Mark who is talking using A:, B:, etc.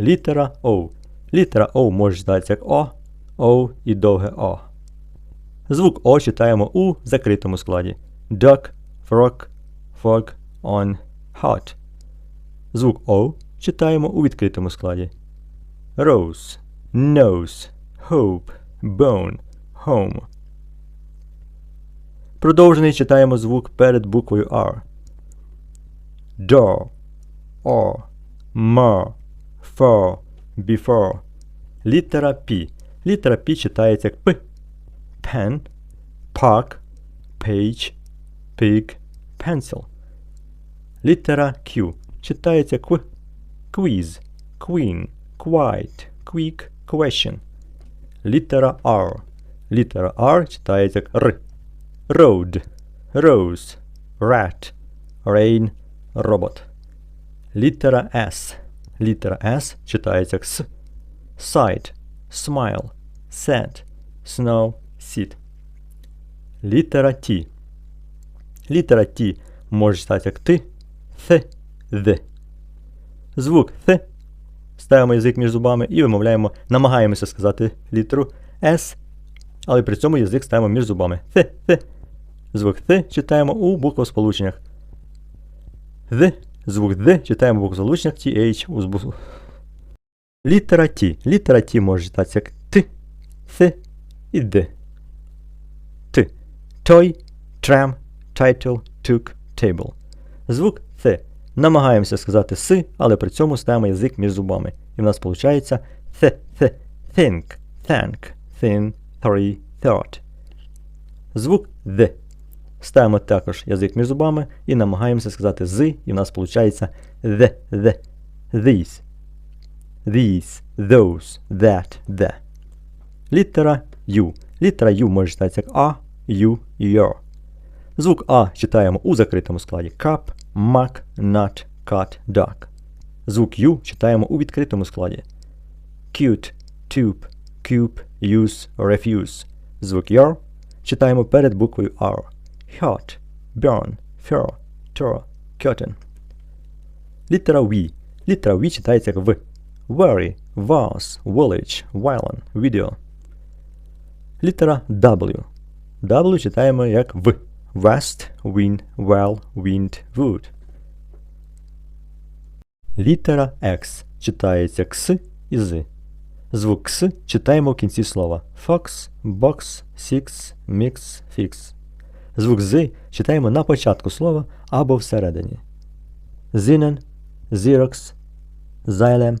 A: Літера O. Літера O може читатися як О, О і довге О. Звук О читаємо у закритому складі. Duck, frog, fog, on, hot. Звук O читаємо у відкритому складі. Rose, nose, hope, bone, home. Продовжений читаємо звук перед буквою R. Door, or, more, for, before. Літера P. Літера P читається як П. Pen, park, page, pig, pencil. Літера Q читається Q. Quiz, queen, quite, quick, question. Літера R. Літера R читається як Р. Road, rose, rat, rain, robot. Літера S. Літера S читається як С. Sight, smile, sad, snow, sit. Літера T. Літера T може читатися як ти, th, the. Звук th ставимо язик між зубами і вимовляємо, намагаємося сказати літеру S, але при цьому язик ставимо між зубами. Th, th. Звук th читаємо у буквосполученнях. The, звук th читаємо в буквосполученнях TH у збу... Літера T. Літера T може читатися як Т, Th і Д. Т. Toy, tram, title, took, table. Звук Th. Намагаємося сказати С, але при цьому ставимо язик між зубами. І в нас виходить th, th, think, thank, thin, three, thought. Звук Д. Ставимо також язик між зубами і намагаємося сказати з, і в нас виходить the, the, these, these, those, that, the. Літера U. Літера U може читатися як А, U your. Звук А читаємо у закритому складі cup, mug, nut, cut, duck. Звук U читаємо у відкритому складі. Cute, tube, cube, use, refuse. Звук your читаємо перед буквою R. Hot, burn, fur, tore, curtain. Літера V. Літера V читається як В. Worry, vase, village, violin, video. Літера W. W читаємо як В. West, wind, well, wind, wood. Літера X читається кс і з. Звук кс читаємо в кінці слова. Fox, box, six, mix, fix. Звук з читаємо на початку слова або всередині. Зінен, зірокс, Xylem,